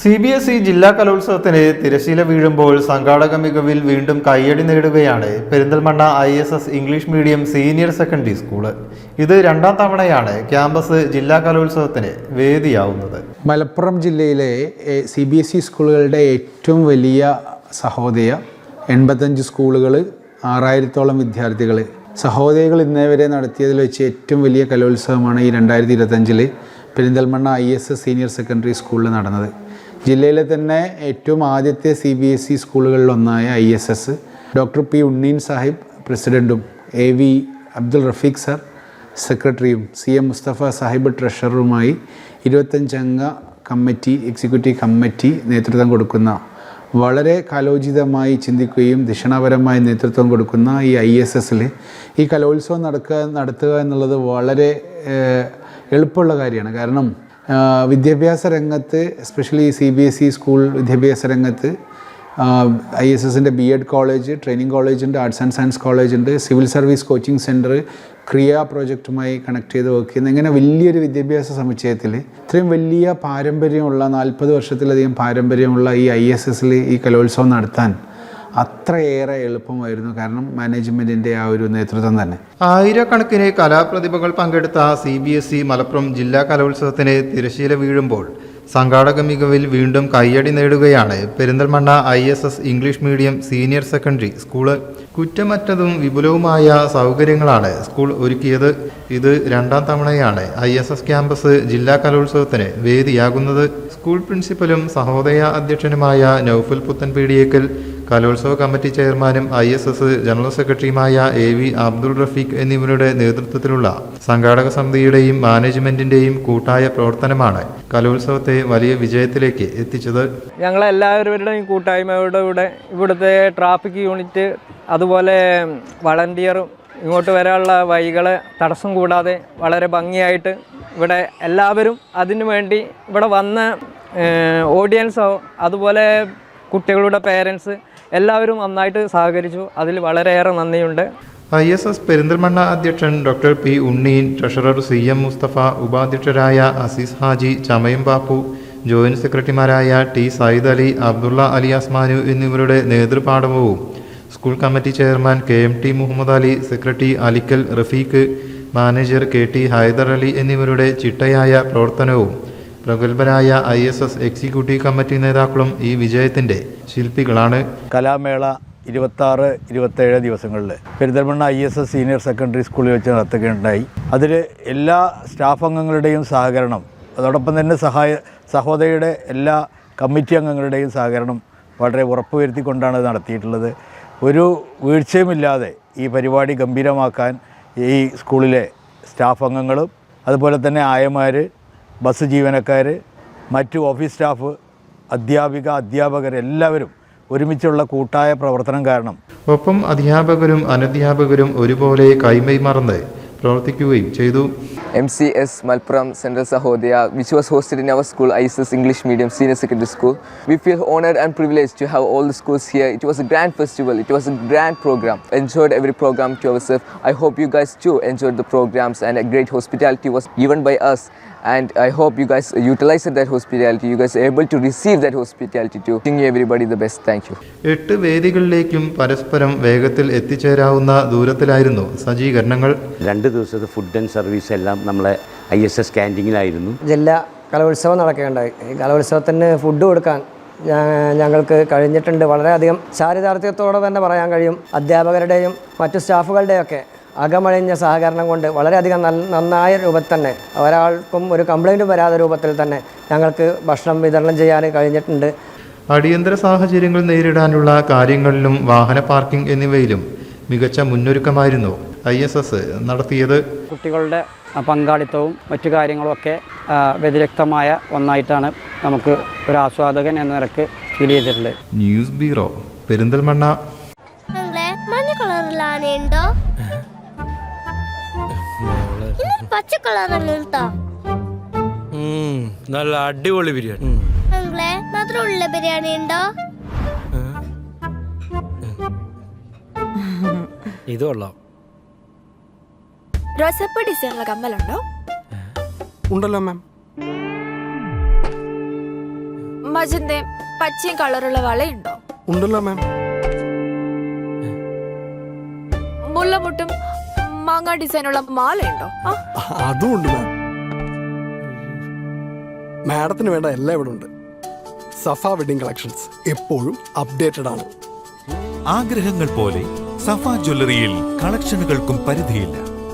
C B S E ജില്ലാ കലോത്സവത്തിന് തിരശീല വീഴുമ്പോൾ സംഘാടക മികവിൽ വീണ്ടും കയ്യടി നേടുകയാണ് Perinthalmanna I S S English medium senior secondary school ഇത് രണ്ടാം തവണയാണ് ക്യാമ്പസ് ജില്ലാ കലോത്സവത്തിന് വേദിയാവുന്നത്. മലപ്പുറം ജില്ലയിലെ സി ബി എസ് ഇ സ്കൂളുകളുടെ ഏറ്റവും വലിയ സഹോദയ എൺപത്തഞ്ച് സ്കൂളുകൾ ആറായിരത്തോളം വിദ്യാർത്ഥികൾ. സഹോദയകൾ ഇന്നേ വരെ നടത്തിയതിൽ വെച്ച് ഏറ്റവും വലിയ കലോത്സവമാണ് ഈ രണ്ടായിരത്തി ഇരുപത്തഞ്ചിൽ Perinthalmanna I S S senior secondary സ്കൂളിൽ നടന്നത്. ജില്ലയിലെ തന്നെ ഏറ്റവും ആദ്യത്തെ C B S E സ്കൂളുകളിലൊന്നായ I S S doctor P Unneen Sahib പ്രസിഡന്റും A V Abdul Rafeeq sir സെക്രട്ടറിയും സി എം മുസ്തഫ സാഹിബ് ട്രഷററുമായി ഇരുപത്തഞ്ചംഗ കമ്മിറ്റി എക്സിക്യൂട്ടീവ് കമ്മിറ്റി നേതൃത്വം കൊടുക്കുന്ന വളരെ കാലോചിതമായി ചിന്തിക്കുകയും ദിഷണാപരമായി നേതൃത്വം കൊടുക്കുന്ന ഈ ഐ എസ് എസിൽ ഈ കലോത്സവം നടക്കുക നടത്തുക എന്നുള്ളത് വളരെ എളുപ്പമുള്ള കാര്യമാണ്. കാരണം വിദ്യാഭ്യാസ രംഗത്ത് especially C B S E school വിദ്യാഭ്യാസ രംഗത്ത് ഐ എസ് എസിന്റെ B Ed college training college ഉണ്ട് ആർട്സ് ആൻഡ് സയൻസ് കോളേജ് ഉണ്ട് civil service coaching centre Kriya പ്രോജക്റ്റുമായി connect ചെയ്ത് വർക്ക് ചെയ്യുന്ന ഇങ്ങനെ വലിയൊരു വിദ്യാഭ്യാസ സമുച്ചയത്തിൽ ഇത്രയും വലിയ പാരമ്പര്യമുള്ള നാൽപ്പത് വർഷത്തിലധികം പാരമ്പര്യമുള്ള ഈ ഐ എസ് എസിൽ ഈ കലോത്സവം നടത്താൻ അത്രയേറെ എളുപ്പമായിരുന്നു കാരണം മാനേജ്മെന്റിന്റെ ആ ഒരു നേതൃത്വം തന്നെ. ആയിരക്കണക്കിന് കലാപ്രതിഭകൾ പങ്കെടുത്ത C B S E Malappuram ജില്ലാ കലോത്സവത്തിന് തിരശീല വീഴുമ്പോൾ സംഘാടക മികവിൽ വീണ്ടും കയ്യടി നേടുകയാണ് Perinthalmanna I S S English medium senior secondary school. കുറ്റമറ്റതും വിപുലവുമായ സൗകര്യങ്ങളാണ് സ്കൂൾ ഒരുക്കിയത്. ഇത് രണ്ടാം തവണയാണ് ഐ എസ് എസ് ക്യാമ്പസ് ജില്ലാ കലോത്സവത്തിന് വേദിയാകുന്നത്. സ്കൂൾ പ്രിൻസിപ്പലും സഹോദയ അധ്യക്ഷനുമായ നൌഫുൽ പുത്തൻപീടിയേക്കൽ കലോത്സവ കമ്മിറ്റി ചെയർമാനും ഐ എസ് എസ് ജനറൽ സെക്രട്ടറിയുമായ എ വി അബ്ദുൾ റഫീഖ് എന്നിവരുടെ നേതൃത്വത്തിലുള്ള സംഘാടക സമിതിയുടെയും മാനേജ്മെന്റിന്റെയും കൂട്ടായ പ്രവർത്തനമാണ് കലോത്സവത്തെ വലിയ വിജയത്തിലേക്ക് എത്തിച്ചത്. ഞങ്ങളെല്ലാവരുടെയും കൂട്ടായ്മയുടെ കൂടെ ഇവിടുത്തെ ട്രാഫിക് യൂണിറ്റ് അതുപോലെ വളണ്ടിയറും ഇങ്ങോട്ട് വരാനുള്ള വഴികളെ തടസ്സം കൂടാതെ വളരെ ഭംഗിയായിട്ട് ഇവിടെ എല്ലാവരും അതിനു വേണ്ടി ഇവിടെ വന്ന ഓഡിയൻസോ അതുപോലെ കുട്ടികളുടെ പേരൻസ് എല്ലാവരും നന്നായിട്ട് സഹകരിച്ചു. അതിൽ വളരെയേറെ നന്ദിയുണ്ട്. ഐ എസ് എസ് പെരിന്തൽമണ്ണ അധ്യക്ഷൻ doctor P Unneen treasurer C M Musthafa ഉപാധ്യക്ഷരായ Azeez Haji Chamayam Bappu joint സെക്രട്ടറിമാരായ ടി സയ്യിദ് അലി അബ്ദുള്ള അലി അസ്മാനു എന്നിവരുടെ നേതൃപാഠവും school committee chairman K M T Muhammad Ali secretary Alikkal Rafeeq manager K T Haidar Ali എന്നിവരുടെ ചിട്ടയായ പ്രവർത്തനവും പ്രഗത്ഭരായ I S S executive committee നേതാക്കളും ഈ വിജയത്തിന്റെ ശില്പികളാണ്. കലാമേള ഇരുപത്താറ് ഇരുപത്തേഴ് ദിവസങ്ങളിൽ Perinthalmanna I S S senior secondary സ്കൂളിൽ വെച്ച് നടത്തുകയുണ്ടായി. അതിൽ എല്ലാ സ്റ്റാഫ് അംഗങ്ങളുടെയും സഹകരണം അതോടൊപ്പം തന്നെ സഹായ സഹോദരിയുടെ എല്ലാ കമ്മിറ്റി അംഗങ്ങളുടെയും സഹകരണം വളരെ ഉറപ്പുവരുത്തിക്കൊണ്ടാണ് നടത്തിയിട്ടുള്ളത്. ഒരു വീഴ്ചയുമില്ലാതെ ഈ പരിപാടി ഗംഭീരമാക്കാൻ ഈ സ്കൂളിലെ സ്റ്റാഫ് അംഗങ്ങളും അതുപോലെ തന്നെ ആയമാർ ബസ് ജീവനക്കാർ മറ്റു ഓഫീസ് സ്റ്റാഫ് അധ്യാപിക അധ്യാപകർ എല്ലാവരും ഒരുമിച്ചുള്ള കൂട്ടായ പ്രവർത്തനം കാരണം. ഒപ്പം അധ്യാപകരും അനധ്യാപകരും ഒരുപോലെ കൈമൈമറന്ന് പ്രവർത്തിക്കുകയും ചെയ്തു. MCS Malpuram Central Sahodaya, which was hosted in our school, ISS English Medium Senior Secondary School. We feel honored and privileged to have all the schools here. It was a grand festival, it was a grand program. Enjoyed every program to ourselves. I hope you guys too enjoyed the programs and a great hospitality was given by us. And I hope you guys utilized that hospitality. You guys are able to receive that hospitality too. Wishing everybody the best. Thank you. എട്ട് വേദികളിലേക്കും പരസ്പരം വേഗത്തിൽ എത്തിച്ചേരാവുന്ന ദൂരത്തിലായിരുന്നു സജ്ജീകരണങ്ങൾ രണ്ട് ദിവസത്തെ food and service എല്ലാം നമ്മളെ I S S ക്യാന്റീനിലായിരുന്നു. ജില്ലാ കലോത്സവം നടക്കുകയുണ്ടായി. ഈ കലോത്സവത്തിന് ഫുഡ് കൊടുക്കാൻ ഞങ്ങൾക്ക് കഴിഞ്ഞിട്ടുണ്ട്. വളരെയധികം ചാരിതാർത്ഥ്യത്തോടെ തന്നെ പറയാൻ കഴിയും. അധ്യാപകരുടെയും മറ്റു സ്റ്റാഫുകളുടെയൊക്കെ അകമഴിഞ്ഞ സഹകരണം കൊണ്ട് വളരെയധികം നന്നായ രൂപത്തിൽ തന്നെ ഒരാൾക്കും ഒരു കംപ്ലൈന്റും വരാത്ത രൂപത്തിൽ തന്നെ ഞങ്ങൾക്ക് ഭക്ഷണം വിതരണം ചെയ്യാൻ കഴിഞ്ഞിട്ടുണ്ട്. അടിയന്തര സാഹചര്യങ്ങൾ നേരിടാനുള്ള കാര്യങ്ങളിലും വാഹന പാർക്കിംഗ് എന്നിവയിലും മികച്ച മുന്നൊരുക്കമായിരുന്നു. ഐ എസ് എസ് നടത്തിയത്. കുട്ടികളുടെ പങ്കാളിത്തവും മറ്റു കാര്യങ്ങളുമൊക്കെ വ്യതിരക്തമായ വ്യതിരിക്തമായ ഒന്നായിട്ടാണ് നമുക്ക് ഒരു ആസ്വാദകൻ എന്ന നിലയ്ക്ക് ഫീൽ ചെയ്തിട്ടുള്ളത്. News bureau Perinthalmanna. മഞ്ഞ കളറിൽ ആനയുണ്ടോ പച്ച കളറിലുണ്ടോ നല്ല അടിപൊളി ബിരിയാണി. അങ്ങളെ മധുരമുള്ള ബിരിയാണി ഉണ്ടോ? ഇത് കൊള്ളാം. റോസപ്പ ഡിസൈനുള്ള കമ്മലുണ്ടോ? ഉണ്ടല്ലോ മാം. മജന്തയും പച്ചയും കളറുള്ള വളയുണ്ടോ? ഉണ്ടല്ലോ മാം. മുല്ലമുട്ടും മാങ്ങ ഡിസൈനുള്ള മാലയുണ്ടോ? അതും ഉണ്ട് മാം. മാഡത്തിന് വേണ്ട എല്ലാം ഇവിടെ ഉണ്ട്. സഫ വെഡിങ് കളക്ഷൻസ് എപ്പോഴും അപ്ഡേറ്റഡ് ആണ്. ആഗ്രഹങ്ങൾ പോലെ സഫ ജ്വല്ലറിയിൽ കളക്ഷനുകൾക്കും പരിധിയില്ല.